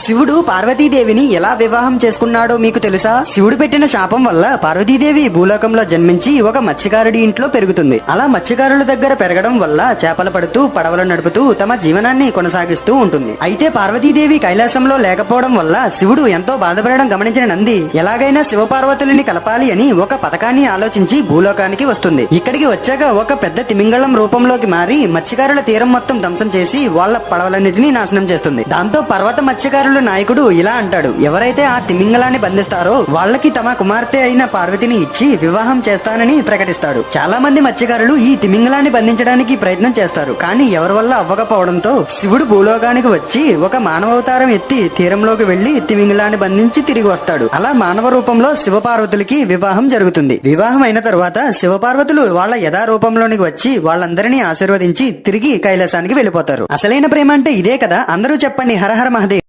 శివుడు పార్వతీదేవిని ఎలా వివాహం చేసుకున్నాడో మీకు తెలుసా? శివుడు పెట్టిన శాపం వల్ల పార్వతీదేవి భూలోకంలో జన్మించి ఒక మత్స్యకారుడి ఇంట్లో పెరుగుతుంది. అలా మత్స్యకారుల దగ్గర పెరగడం వల్ల చేపలు పడుతూ పడవలు నడుపుతూ తమ జీవనాన్ని కొనసాగిస్తూ ఉంటుంది. అయితే పార్వతీదేవి కైలాసంలో లేకపోవడం వల్ల శివుడు ఎంతో బాధపడడం గమనించిన నంది ఎలాగైనా శివపార్వతులని కలపాలి అని ఒక పథకాన్ని ఆలోచించి భూలోకానికి వస్తుంది. ఇక్కడికి వచ్చాక ఒక పెద్ద తిమింగళం రూపంలోకి మారి మత్స్యకారుల తీరం మొత్తం ధ్వంసం చేసి వాళ్ళ పడవలన్నిటినీ నాశనం చేస్తుంది. దాంతో పర్వత మత్స్యకారు నాయకుడు ఇలా అంటాడు. ఎవరైతే ఆ తిమింగలాన్ని బంధిస్తారో వాళ్ళకి తమ కుమార్తె అయిన పార్వతిని ఇచ్చి వివాహం చేస్తానని ప్రకటిస్తాడు. చాలా మంది మత్స్యకారులు ఈ తిమింగలాన్ని బంధించడానికి ప్రయత్నం చేస్తారు. కానీ ఎవరి వల్ల అవ్వకపోవడంతో శివుడు భూలోకానికి వచ్చి ఒక మానవావతారం ఎత్తి తీరంలోకి వెళ్ళి తిమింగలాన్ని బంధించి తిరిగి వస్తాడు. అలా మానవ రూపంలో శివపార్వతులకి వివాహం జరుగుతుంది. వివాహం అయిన తర్వాత శివపార్వతులు వాళ్ళ యథారూపంలోనికి వచ్చి వాళ్ళందరినీ ఆశీర్వదించి తిరిగి కైలాసానికి వెళ్ళిపోతారు. అసలైన ప్రేమ అంటే ఇదే కదా? అందరూ చెప్పండి. హరహర మహదేవ్.